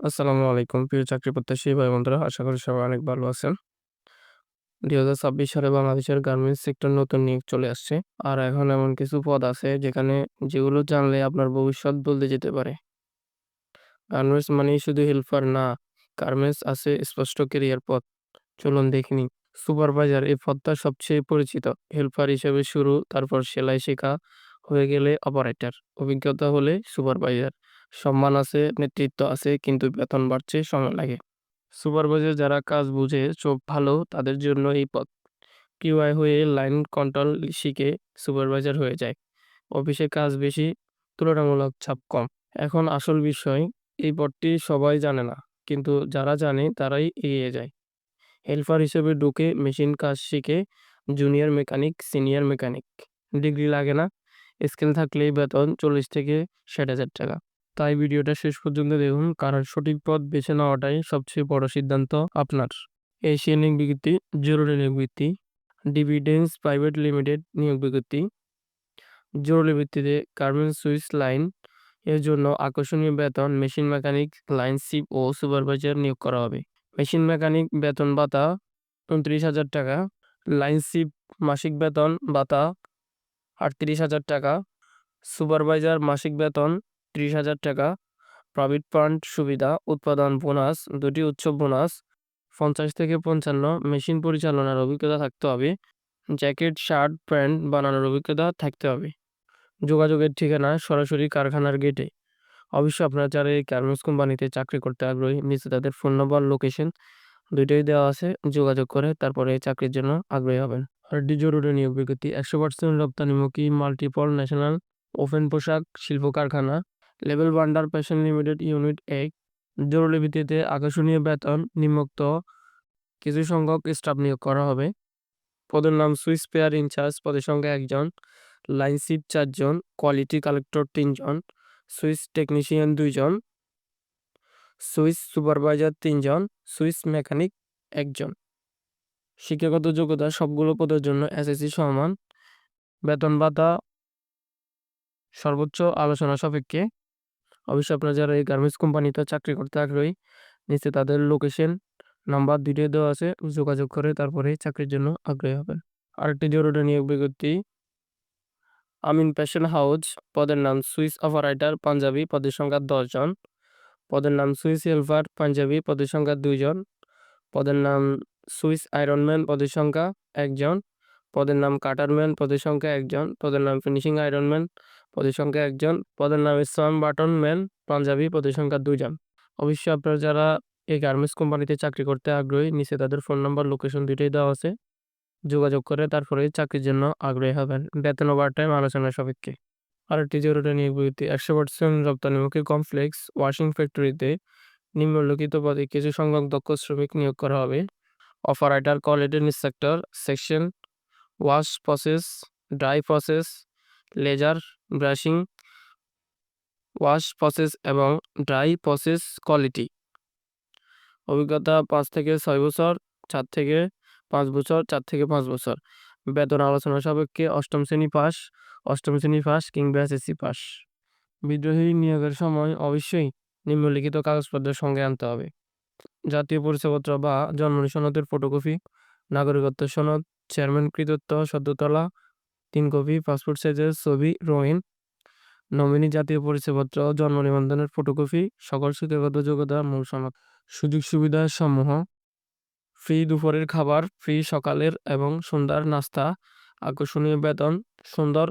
আসসালামু আলাইকুম। প্রিয় চাকরি প্রত্যাশী ভাই বন্ধুরা আশা করি সবাই অনেক ভালো আছেন। দুই হাজার ছাব্বিশ সালে বাংলাদেশের গার্মেন্টস সেক্টর নতুন নিয়োগ চলে আসছে। আর এখন এমন কিছু পদ আছে যেখানে যেগুলো জানলে আপনার ভবিষ্যৎ বলতে যেতে পারে। গার্মেন্টস মানেই শুধু হেল্পার না গার্মেন্টস আছে স্পষ্ট কেরিয়ার পথ। চলুন দেখিনি সুপারভাইজার এই পদটা সবচেয়ে পরিচিত। হেল্পার হিসেবে শুরু, তারপর সেলাই শেখা, হয়ে গেলে অপারেটর অভিজ্ঞতা হলে সুপারভাইজার সম্মান আছে, নেতৃত্ব আছে, কিন্তু বেতন বাড়ছে, সময় লাগে। সুপারভাইজার যারা কাজ বুঝে, চোখ ভালো, তাদের জন্য এই পথ কিউআই হয়ে লাইন কন্ট্রোল শিখে সুপারভাইজার হয়ে যায়। অফিসে কাজ বেশি, তুলনামূলক চাপ কম। এখন আসল বিষয়, এই পথটি সবাই জানে না, কিন্তু যারা জানে, তারাই এগিয়ে যায়। হেল্পার হিসেবে ঢুকে মেশিন কাজ শিখে, junior mechanic, senior mechanic. Degree লাগে না, স্কিল থাকলেই বেতন চল্লিশ থেকে ষাট হাজার টাকা। তাই ভিডিওটা শেষ পর্যন্ত দেখুন, কারণ সঠিক পথ বেছে নেওয়াটাই সবচেয়ে বড় সিদ্ধান্ত আপনার। এশিয়ান নিয়োগ বিজ্ঞপ্তি, জরুরি নিয়োগ বিজ্ঞপ্তি ডিভিডেন্স প্রাইভেট লিমিটেড নিয়োগ বিজ্ঞপ্তি, জরুরি ভিত্তিতে গার্মেন্টস সুইস লাইন এর জন্য আকর্ষণীয় বেতন মেশিন মেকানিক লাইন শিপ ও সুপারভাইজার নিয়োগ করা হবে। মেশিন মেকানিক বেতন ভাতা, উনত্রিশ হাজার টাকা। লাইন শিপ মাসিক বেতন ভাতা, আটত্রিশ হাজার টাকা। সুপারভাইজার মাসিক বেতন ত্রিশ হাজার টাকা। প্রভিট ফান্ড সুবিধা, উৎপাদন বোনাস, দুটি উৎসব বোনাস, পঞ্চাশ থেকে পঞ্চান্ন। মেশিন পরিচালনার অভিজ্ঞতা থাকতে হবে। জ্যাকেট, শার্ট, প্যান্ট বানানোর অভিজ্ঞতা থাকতে হবে। যোগাযোগের ঠিকানা সরাসরি কারখানার গেটে। অবশ্যই আপনারা যারা এই গার্মেন্টস কোম্পানিতে চাকরি করতে আগ্রহী নিচে তাদের ফোন নম্বর, লোকেশন দুইটাই দেওয়া আছে। যোগাযোগ করে তারপরে চাকরির জন্য আগ্রহী হবেন। আর ডি জরুরি নিয়োগ বিজ্ঞপ্তি, একশো পার্সেন্ট রপ্তানিমুখী মাল্টিপল ন্যাশনাল ওপেন পোশাক, শিল্প কারখানা। Level wonder fashion limited unit এক। জরুরি ভিত্তিতে আকর্ষণীয় বেতন নিম্নোক্ত। কিছু সংখ্যক স্টাফ নিয়োগ করা হবে। পদের নাম সুইস পেয়ার ইনচার্জ। পদের সংখ্যা একজন। লাইন সিট চারজন। কোয়ালিটি কালেক্টর তিনজন। সুইস টেকনিশিয়ান দুইজন। সুইস সুপারভাইজার তিনজন। সুইস মেকানিক একজন। শিক্ষাগত যোগ্যতা সবগুলো পদের জন্য এসএসসি সমান। বেতন ভাতা সর্বোচ্চ আলোচনা সাপেক্ষে। অবশ্যই আপনারা যারা এই গার্মেন্টস কোম্পানিতে চাকরি করতে আগ্রহী নিচে তাদের লোকেশন নাম্বার দুইটাই দেওয়া আছে, যোগাযোগ করে তারপরে চাকরির জন্য আগ্রহী হবেন। আরেকটি জরুরি নিয়োগ বিজ্ঞপ্তি, আমিন প্যাশন হাউস পদের নাম সুইস অপারেটর পাঞ্জাবি, পদের সংখ্যা দশজন পদের নাম সুইস হেলফার পাঞ্জাবি, পদের সংখ্যা দুইজন পদের নাম সুইস আয়রনম্যান পদের সংখ্যা একজন পদের নাম কাটারম্যান পদের সংখ্যা একজন পদের নাম ফিনিশিং আয়রনম্যান পদের সংখ্যা একজন পদের নাম ইসলাম বাটন ম্যান, পাঞ্জাবি প্রতিসংখ্যা দুইজন। অবশ্যই আপনারা যারা এই গার্মেন্টস কোম্পানিতে চাকরি করতে আগ্রহী, নিচে তাদের ফোন নাম্বার, লোকেশন দুইটাই দেওয়া আছে। যোগাযোগ করে তারপরে চাকরির জন্য আগ্রহী হবেন। বেতন ওভার টাইম আলোচনা সাপেক্ষে। আরেকটি জরুরি নিয়োগ বিজ্ঞপ্তি, একশো পার্সেন্ট রপ্তানিমুখী কমপ্লেক্স ওয়াশিং ফ্যাক্টরিতে নিম্নলিখিত পদে কিছু সংখ্যক দক্ষ শ্রমিক নিয়োগ করা হবে। Operator quality inspector, section, wash process, dry process, laser brushing wash process এবং ড্রাই প্রসেস কোয়ালিটি অভিজ্ঞতা পাঁচ থেকে ছয় বছর, চার থেকে পাঁচ বছর, চার থেকে পাঁচ বছর। বেতন আলোচনা সাপেক্ষে অষ্টম শ্রেণি পাস, অষ্টম শ্রেণি পাস কিংবা এসএসসি পাস। বিদ্রোহী নিয়োগের সময় অবশ্যই নিম্নলিখিত কাগজপত্রের সঙ্গে আনতে হবে। জাতীয় পরিচয়পত্র বা জন্ম সনদের ফটোকপি নাগরিকত্ব সনদ চেয়ারম্যান কৃতত্ব, সদ্যতলা তিন কপি পাসপোর্ট সাইজের ছবি, রঙিন, নমিনি, জাতীয় পরিচয়পত্র, জন্ম নিবন্ধনের ফটোকপি সকল শিক্ষাগত যোগ্যতা, মূল সনদ। সুযোগ সুবিধা সমূহ ফ্রি দুপুরের খাবার ফ্রি সকালের এবং সন্ধ্যার নাস্তা, আকর্ষণীয় বেতন, সুন্দর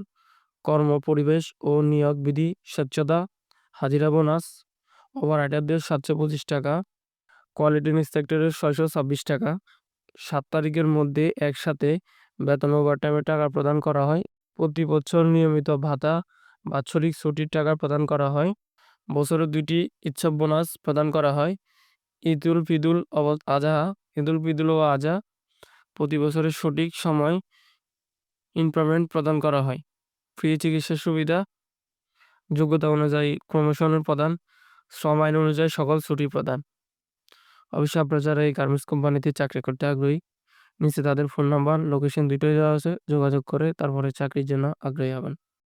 কর্ম পরিবেশ ও নিয়োগ বিধি স্বচ্ছতা হাজিরা বোনাস ওভাররাইটারদের সাতশো পঁচিশ টাকা কোয়ালিটি ইন্সপেক্টরের ছয়শো ছাব্বিশ টাকা। সাত তারিখের মধ্যে একসাথে বেতন ওভারটাইমের টাকা প্রদান করা হয়। প্রতি বছর নিয়মিত ভাতা, বাৎসরিক ছুটির টাকা প্রদান করা হয়। বছরে দুইটি ইচ্ছা বোনাস প্রদান করা হয়। ঈদুল ফিদুল অব আজহা, ঈদুল ফিদুল ও আজহা প্রতি বছরের সঠিক সময় ইমপ্লয়মেন্ট প্রদান করা হয়। ফ্রি চিকিৎসা সুবিধা, যোগ্যতা অনুযায়ী প্রমোশনের প্রদান, শ্রম আইন অনুযায়ী সকল ছুটি প্রদান। অবশ্যই আপনারা যারা এই গার্মেন্টস কোম্পানিতে চাকরি করতে আগ্রহী নিচে তাদের ফোন নাম্বার লোকেশন দুটোই দেওয়া আছে, যোগাযোগ করে তারপরে চাকরির জন্য আগ্রহী হবেন।